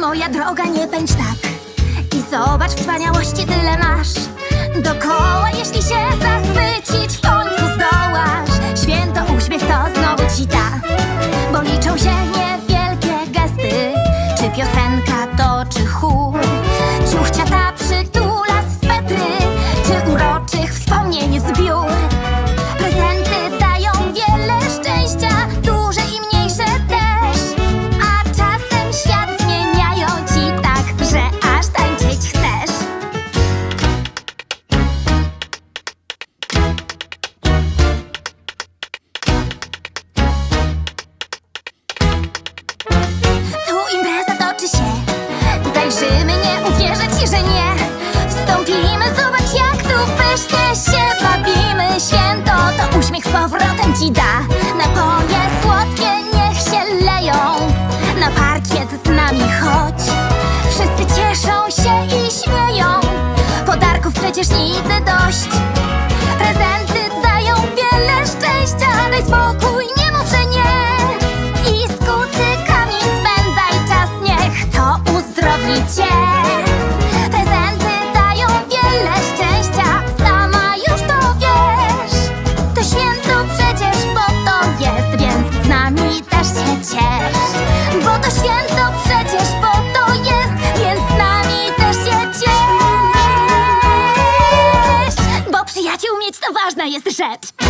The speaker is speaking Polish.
Moja droga, nie pędź tak. I zobacz, wspaniałości tyle masz. Dokoła, jeśli się zachwycić W końcu zdołasz. Święto uśmiech to znowu ci da. Bo liczą się niewielkie gesty. Czy piosenka to, czy chór? Ciuchcia przytula Zajrzymy, nie uwierzę ci, że nie. Wstąpimy, zobacz jak tu pysznie się bawimy. Święto to uśmiech z powrotem ci da. Napoje słodkie niech się leją. Na parkiet z nami chodź. Wszyscy cieszą się i śmieją. Podarków przecież nigdy dość. Prezenty dają wiele szczęścia. Daj spokój, to ważna jest rzecz.